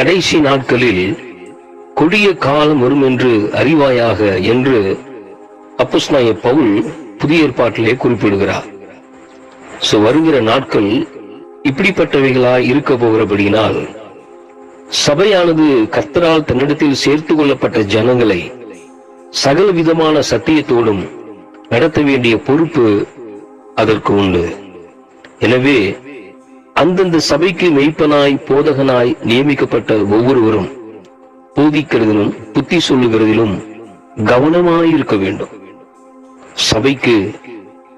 கடைசி நாட்களில் கொடிய காலம் வரும் என்று அறிவாயாக என்று அப்போஸ்தலனாகிய பவுல் புதிய ஏற்பாட்டிலே குறிப்பிடுகிறார். சோ வருகிற நாட்கள் இப்படிப்பட்டவைகளாய் இருக்க போகிறபடியினால் சபையானது கர்த்தரால் தன்னிடத்தில் சேர்த்து கொள்ளப்பட்ட ஜனங்களை சகல விதமான சத்தியத்தோடும் நடத்த வேண்டிய பொறுப்பு அதற்கு உண்டு. எனவே அந்தந்த சபைக்கு மெய்ப்பனாய் போதகனாய் நியமிக்கப்பட்ட ஒவ்வொருவரும் போதிக்கிறதிலும் புத்தி சொல்லுகிறதிலும் கவனமாயிருக்க வேண்டும். சபைக்கு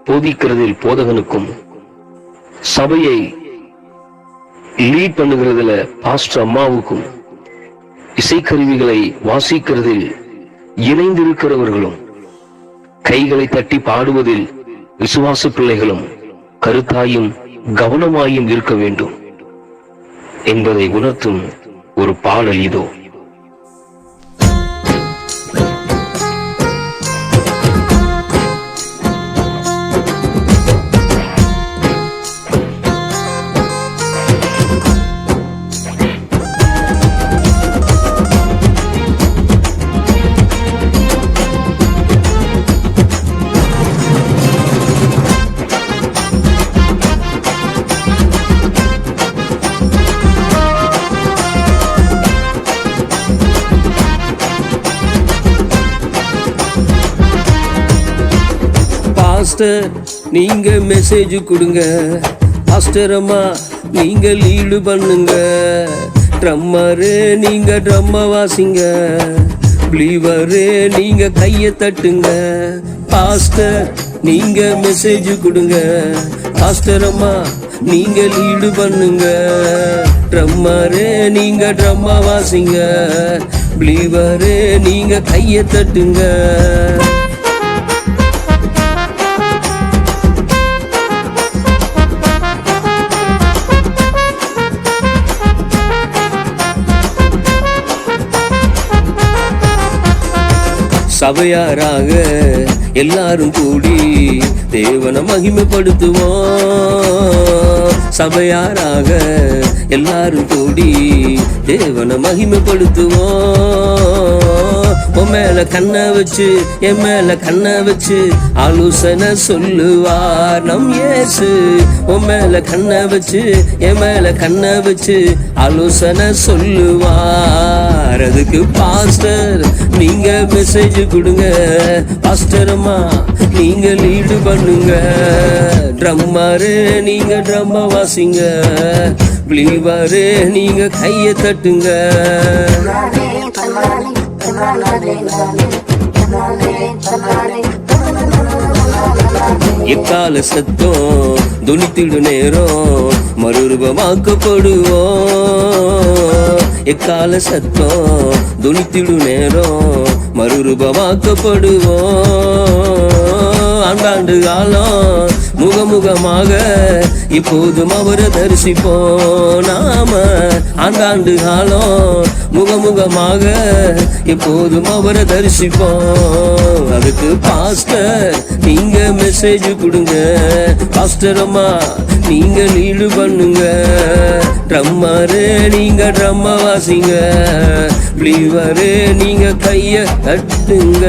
போதிக்கிறதில் போதகனுக்கும் சபையை லீட் பண்ணுகிறதுல பாஸ்டர் அம்மாவுக்கும் இசைக்கருவிகளை வாசிக்கிறதில் இணைந்திருக்கிறவர்களும் கைகளை தட்டி பாடுவதில் விசுவாச பிள்ளைகளும் கருத்தாயும் கவனமாயும் இருக்க வேண்டும் என்பதை உணர்த்தும் ஒரு பாடல் இதோ. மாஸ்டர் நீங்க மெசேஜ் கொடுங்க. மாஸ்டர் அம்மா நீங்க லீடு பண்ணுங்க. ட்ரம்மரு நீங்க ட்ரம்ம வாசிங்க. பிளீவரு நீங்க கையை தட்டுங்க. பாஸ்டர் நீங்க மெசேஜ் கொடுங்க. பாஸ்டர் அம்மா நீங்க லீடு பண்ணுங்க. ட்ரம்மரு நீங்க ட்ரம்ம வாசிங்க. பிளீவரு நீங்க கையை தட்டுங்க. சபையாராக எல்லாரும் கூடி தேவனை மகிமைப்படுத்துவோம். சபையாராக எல்லாரும் கூடி தேவனை மகிமைப்படுத்துவோம். உன் மேல கண்ணை வச்சு என் மேல கண்ணை வச்சு ஆலோசனை சொல்லுவார் நம் இயேசு. உன் மேல கண்ணை வச்சு என் மேல கண்ணை வச்சு ஆலோசனை சொல்லுவார். அதுக்கு பாஸ்டர் நீங்க மெசேஜ் கொடுங்க. பாஸ்டர் நீங்க லீடு பண்ணுங்க. ட்ரம்மாரு நீங்க ட்ரம்ம வாசிங்க. பிளீவாரு நீங்க கைய தட்டுங்க. எக்கால சத்தம்? துணித்திடு நேரம் மறுரூபமாக்கப்படுவோம். எக்கால சத்தம் துணித்திடு நேரம் மறுரூபமாக்கப்படுவோம். ஆண்டாண்டு காலம் முகமுகமாக இப்போதும் அவரை தரிசிப்போம். நாம ஆண்டாண்டு காலம் முகமுகமாக எப்போதும் அவரை தரிசிப்போம். அதுக்கு பாஸ்டர் நீங்க மெசேஜ் கொடுங்க. பாஸ்டர் அம்மா நீங்க லீடு பண்ணுங்க. ட்ரம்மரு நீங்க ட்ரம்ம வாசிங்க. பிளீவரு நீங்க கைய தட்டுங்க.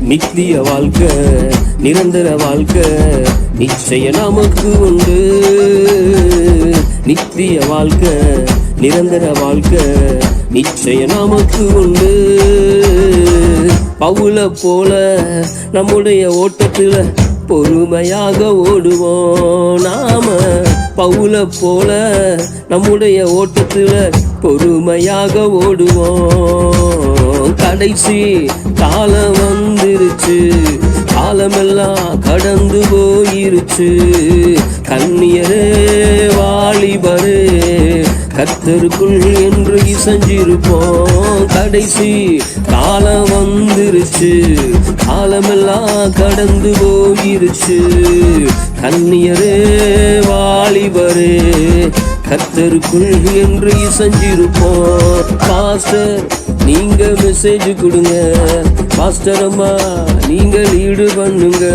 நித்திய வாழ்க்கை நிரந்தர வாழ்க்கை நிச்சய நமக்கு உண்டு. நித்திய வாழ்க்கை நிரந்தர வாழ்க்கை நிச்சய நமக்கு உண்டு. பவுல போல நம்முடைய ஓட்டத்தில் பொறுமையாக ஓடுவோம். நாம பவுல போல நம்முடைய ஓட்டத்தில் பொறுமையாக ஓடுவோம். கடைசி காலம் வந்துருச்சு. காலமெல்லாம் கடந்து போயிருச்சு. கண்ணியரே வாழ கர்த்தருக்குள் என்று இசைஞ்சிருப்போம். கடைசி காலம் வந்துருச்சு. காலமெல்லாம் கடந்து போயிருச்சு. கண்ணியரே வாலிபரே கத்தருக்குள் என்று இசைஞ்சிருப்போம். பாஸ்டர் நீங்க மெசேஜ் கொடுங்க. பாஸ்டர் அம்மா நீங்க லீடு பண்ணுங்க.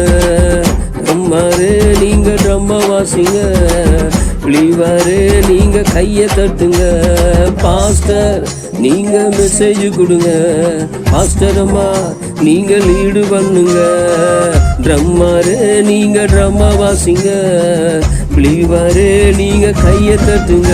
அம்மாரே நீங்க ட்ரம்ம வாசிங்க. பிளிவாரே நீங்க கைய தட்டுங்க. பாஸ்டர் நீங்க மெசேஜ் கொடுங்க. பாஸ்டர் அம்மா நீங்க லீடு பண்ணுங்க. ட்ரம்மாரு நீங்க ட்ரம்மா வாசிங்க. பிளீவாரு நீங்க கைய தட்டுங்க.